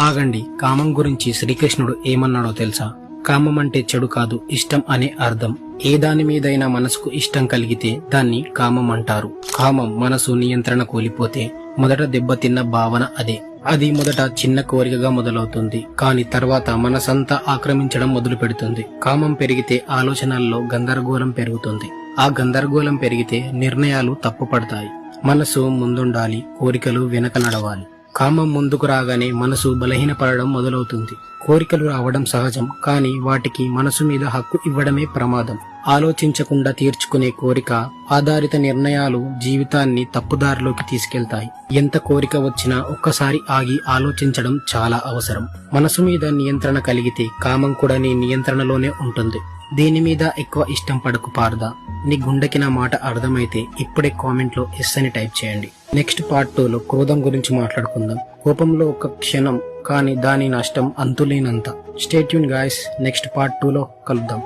ఆగండి కామం గురించి శ్రీకృష్ణుడు ఏమన్నాడో తెలుసా? కామం అంటే చెడు కాదు ఇష్టం అనే అర్థం. ఏ దాని మీదైనా మనసుకు ఇష్టం కలిగితే దాన్ని కామం అంటారు. కామం మనసు నియంత్రణ కోల్పోతే మొదట దెబ్బతిన్న భావన అదే. అది మొదట చిన్న కోరికగా మొదలవుతుంది కానీ తర్వాత మనసంతా ఆక్రమించడం మొదలు పెడుతుంది కామం పెరిగితే ఆలోచనల్లో గందరగోళం పెరుగుతుంది. ఆ గందరగోళం పెరిగితే నిర్ణయాలు తప్పుపడతాయి. మనసు ముందుండాలి కోరికలు వెనక నడవాలి. కామం ముందుకు రాగానే మనసు బలహీనపడడం మొదలవుతుంది. కోరికలు రావడం సహజం కానీ వాటికి మనసు మీద హక్కు ఇవ్వడమే ప్రమాదం. ఆలోచించకుండా తీర్చుకునే కోరిక ఆధారిత నిర్ణయాలు జీవితాన్ని తప్పుదారిలోకి తీసుకెళ్తాయి. ఎంత కోరిక వచ్చినా ఒక్కసారి ఆగి ఆలోచించడం చాలా అవసరం. మనసు మీద నియంత్రణ కలిగితే కామం కూడా నీ నియంత్రణలోనే ఉంటుంది. దీని మీద ఎక్కువ ఇష్టం పడకు పారదా. నీ గుండెకి నా మాట అర్థమైతే ఇప్పుడే కామెంట్లో ఎస్ అని టైప్ చేయండి. నెక్స్ట్ పార్ట్ టూ లో క్రోధం గురించి మాట్లాడుకుందాం. కోపంలో ఒక క్షణం కానీ దాని నష్టం అంతులేనంత. Stay tune guys next part two లో కలుద్దాం.